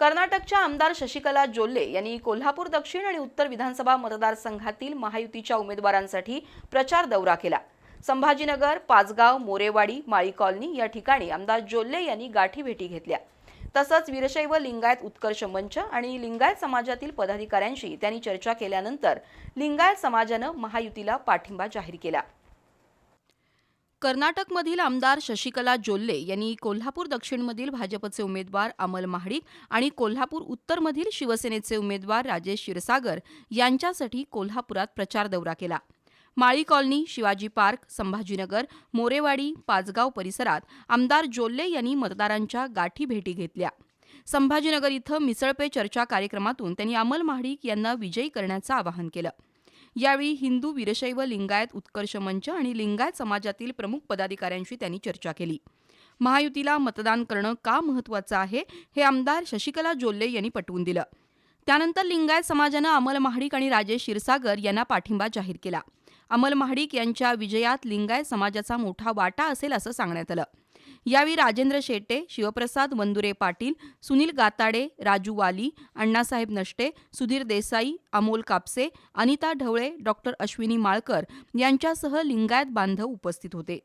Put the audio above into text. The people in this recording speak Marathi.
कर्नाटकच्या आमदार शशिकला जोल्ले यांनी कोल्हापूर दक्षिण आणि उत्तर विधानसभा मतदारसंघातील महायुतीच्या उमेदवारांसाठी प्रचार दौरा केला. संभाजीनगर पाचगाव मोरेवाडी माळी कॉलनी या ठिकाणी आमदार जोल्ले यांनी गाठीभेटी घेतल्या. तसंच वीरशैव लिंगायत उत्कर्ष मंच आणि लिंगायत समाजातील पदाधिकाऱ्यांशी त्यांनी चर्चा केल्यानंतर लिंगायत समाजानं महायुतीला पाठिंबा जाहीर केला. कर्नाटकमधील आमदार शशिकला जोल्ले यांनी कोल्हापूर दक्षिणमधील भाजपचे उमेदवार अमल महाडिक आणि कोल्हापूर उत्तरमधील शिवसेनेचे उमेदवार राजेश क्षीरसागर यांच्यासाठी कोल्हापुरात प्रचार दौरा केला. माळी कॉलनी शिवाजी पार्क संभाजीनगर मोरेवाडी पाचगाव परिसरात आमदार जोल्ले यांनी मतदारांच्या गाठी भेटी घेतल्या. संभाजीनगर इथं मिसळपे चर्चा कार्यक्रमातून त्यांनी अमल महाडिक यांना विजयी करण्याचं आवाहन केलं. यावेळी हिंदू वीरशैव लिंगायत उत्कर्ष मंच आणि लिंगायत समाजातील प्रमुख पदाधिकाऱ्यांशी त्यांनी चर्चा केली. महायुतीला मतदान करणं का महत्त्वाचं आहे हे आमदार शशिकला जोल्ले यांनी पटवून दिलं. त्यानंतर लिंगायत समाजानं अमल महाडिक आणि राजेश क्षीरसागर यांना पाठिंबा जाहीर केला. अमल महाडिक यांच्या विजयात लिंगायत समाजाचा मोठा वाटा असेल असं सांगण्यात आलं. यावेळी राजेंद्र शेट्टे शिवप्रसाद वंदुरे पाटील सुनील गाताडे राजू वाली अण्णासाहेब नष्टे सुधीर देसाई अमोल कापसे अनिता ढवळे डॉक्टर अश्विनी माळकर यांच्यासह लिंगायत बांधव उपस्थित होते.